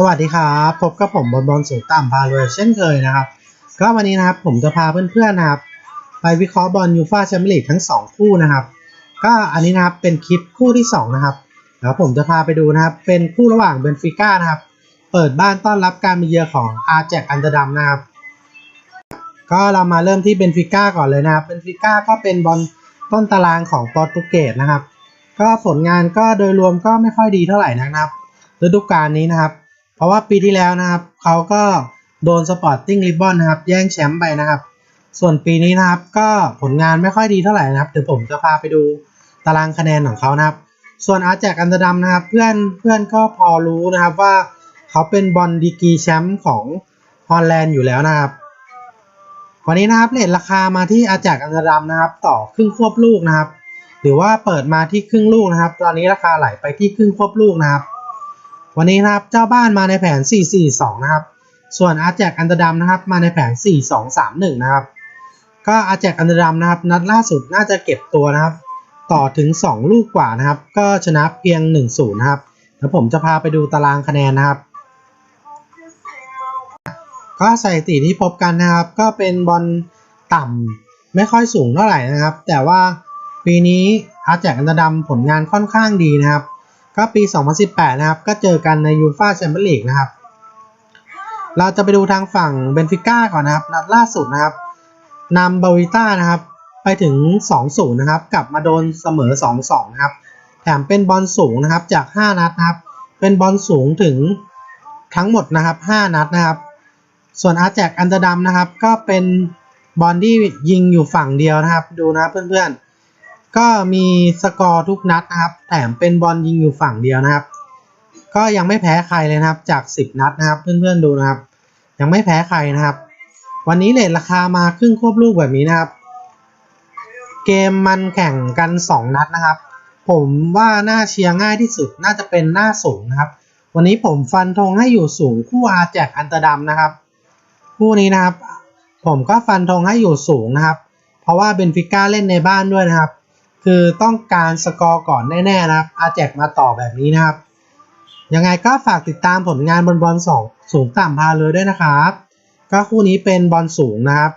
สวัสดีครับพบกับผมบอลบอลสูงต่ำพาเลยเช่นเคยนะครับ ก็วันนี้นะครับผมจะพาเพื่อนๆนะครับ ไปวิเคราะห์บอลยูฟ่าแชมเปี้ยนลีกทั้ง 2 คู่นะครับ ก็อันนี้นะครับเป็นคลิปคู่ที่ 2 นะครับแล้วผมจะพาไปดูนะครับ เป็นคู่ระหว่างเบนฟิก้านะครับ เปิดบ้านต้อนรับการมาเยือนของอาแจกอันเดอร์ดัมนะครับ ก็เรามาเริ่มที่เบนฟิก้าก่อนเลยนะครับเบนฟิก้าก็เป็นบอลต้นตารางของโปรตุเกสนะครับ ก็ผลงานก็โดยรวมก็ไม่ค่อยดีเท่าไหร่นะครับฤดูกาลนี้นะครับ เพราะว่าปีที่แล้วนะครับเขาก็โดนสปอร์ติ้งริบบอนนะครับ แย่งแชมป์ไปนะครับ ส่วนปีนี้นะครับ ก็ผลงานไม่ค่อยดีเท่าไหร่นะครับเดี๋ยวผมจะพาไปดูตารางคะแนนของเขานะครับ ส่วนอาร์แจกอันเดอร์ดัมนะครับ เพื่อนเพื่อนก็พอรู้นะครับว่าเขาเป็นบอลดีกรีแชมป์ของฮอลแลนด์อยู่แล้วนะครับ วันนี้นะครับเลทราคามาที่อาแจกอันเดอร์ดัมนะครับ ต่อครึ่งควบลูกนะครับ หรือว่าเปิดมาที่ครึ่งลูกนะครับ ตอนนี้ราคาไหลไปที่ครึ่งควบลูกนะครับ วันนี้นะครับเจ้าบ้านมาในแผน 4-4-2 นะครับ ส่วนอาแจกอันเดอร์ดัมนะครับมาในแผน 4-2-3-1 นะครับ ก็อาแจกอันเดอร์ดัมนะครับ นัดล่าสุดน่าจะเก็บตัวนะครับ ต่อถึง 2 ลูกกว่านะครับ ก็ชนะเพียง 1-0 นะครับเดี๋ยวผมจะพาไปดูตารางคะแนนนะครับ ก็สถิติที่พบกันนะครับ ก็เป็นบอลต่ำไม่ค่อยสูงเท่าไหร่นะครับ แต่ว่าปีนี้อาแจกอันเดอร์ดัมผลงานค่อนข้างดีนะครับ ก็ปี 2018 นะครับ ก็เจอกันในยูฟ่าแชมเปี้ยนลีกนะครับ เราจะไปดูทางฝั่งเบนฟิก้าก่อนนะครับ นัดล่าสุดนะครับนำบาวิต้านะครับ ไปถึง 2-0 นะครับ กลับมาโดนเสมอ 2-2 นะครับ แถมเป็นบอลสูงนะครับจาก 5 นัดนะครับ เป็นบอลสูงถึงทั้งหมดนะครับ 5 นัดนะครับ ส่วนอาแจกอันเดอร์ดัมนะครับ ก็เป็นบอลที่ยิงอยู่ฝั่งเดียวนะครับ ดูนะเพื่อนๆ ก็มีสกอร์ทุกนัดนะครับ แถมเป็นบอลยิงอยู่ฝั่งเดียวนะครับ ก็ยังไม่แพ้ใครเลยนะครับ จาก 10 นัดนะครับ เพื่อนๆดูนะครับ ยังไม่แพ้ใครนะครับ วันนี้เลทราคามาครึ่งควบลูกแบบนี้นะครับ เกมมันแข่งกัน 2 นัดนะครับ ผมว่าน่าเชียร์ง่ายที่สุดน่าจะเป็นหน้าสูงนะครับ วันนี้ผมฟันธงให้อยู่สูงคู่อาแจกอันเตอร์ดัมนะครับ คู่นี้นะครับ ผมก็ฟันธงให้อยู่สูงนะครับ เพราะว่าเบนฟิก้าเล่นในบ้านด้วยนะครับ คือต้องการสกอร์ก่อนแน่ๆนะครับอาแจกมาต่อแบบนี้นะครับ ยังไงก็ฝากติดตามผลงานบนบอลสองสูงต่ำพาเลยด้วยนะครับ ก็คู่นี้เป็นบอลสูงนะครับ